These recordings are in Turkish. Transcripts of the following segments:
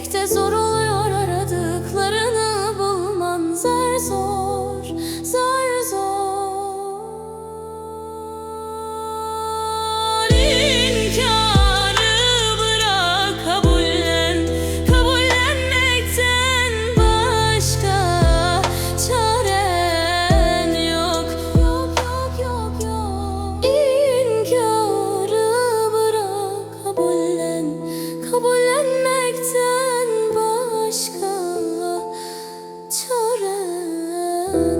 Pek de zor oluyor aradıklarını bulman zar zor. you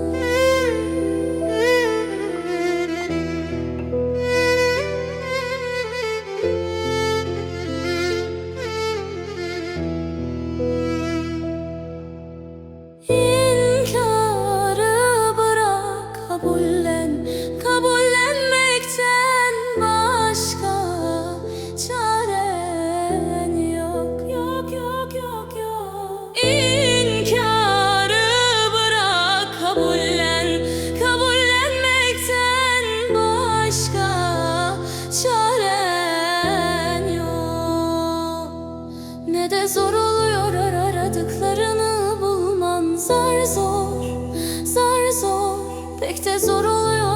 zor oluyor aradıklarını bulman. Zar zor, zar zor, pek de zor oluyor.